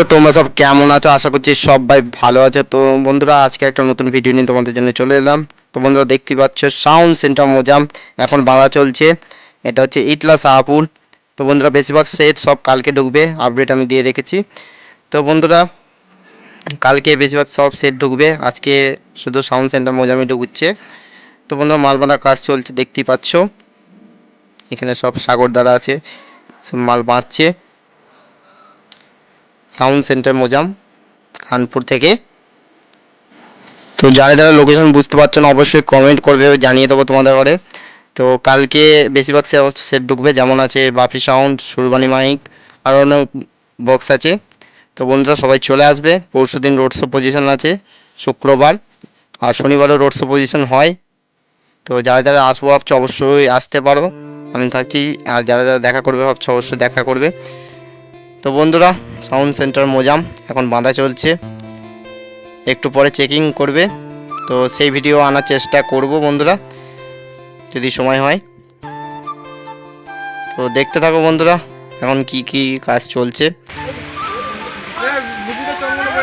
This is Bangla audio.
বন্ধুরা, তোমরা সব কেমন আছো? আশা করছি সবাই ভালো আছে। তো বন্ধুরা, আজকে একটা নতুন ভিডিও নিয়ে তোমাদের জন্য চলে এলাম। তো বন্ধুরা, দেখতে পাচ্ছ সাউন্ড সেন্টার মোজাম এখন বাঁধা চলছে। এটা হচ্ছে ইটলা শাহপুর। তো বন্ধুরা, বেশিরভাগ সেট সব কালকে ঢুকবে। আপডেট আমি দিয়ে রেখেছি। তো বন্ধুরা, কালকে বেশিরভাগ সব সেট ঢুকবে। আজকে শুধু সাউন্ড সেন্টার মোজামই ঢুকছে। তো বন্ধুরা, মাল বাঁধার কাজ চলছে দেখতেই পাচ্ছ। এখানে সব সাগর দ্বারা আছে, সব মাল বাঁধছে। সাউন্ড সেন্টার মোজাম খানপুর থেকে। তো যারা যারা লোকেশন বুঝতে পারছ না, অবশ্যই কমেন্ট করবে জানিয়ে দেবো তোমাদের ঘরে। তো কালকে বেশিরভাগ সেট ঢুকবে, যেমন আছে বাপি সাউন্ড সুরবানি মাইক আর অনেক বক্স আছে। তো বন্ধুরা, সবাই চলে আসবে। পরশু দিন রোড শো পজিশন আছে, শুক্রবার। আর শনিবারও রোড শো পজিশন হয়। তো যারা যারা আসব, ভাবছ অবশ্যই আসতে পারো। আমি থাকছি, আর যারা যারা দেখা করবে, ভাবছ অবশ্যই দেখা করবে। তো বন্ধুরা সাউন্ড সেন্টার মোজাম এখন বাঁধা চলছে। একটু পরে চেকিং করবে। তো সেই ভিডিও আনার চেষ্টা করব বন্ধুরা, যদি সময় হয়। তো দেখতে থাকো বন্ধুরা, এখন কি কি কাজ চলছে। ঠান্ডা মারা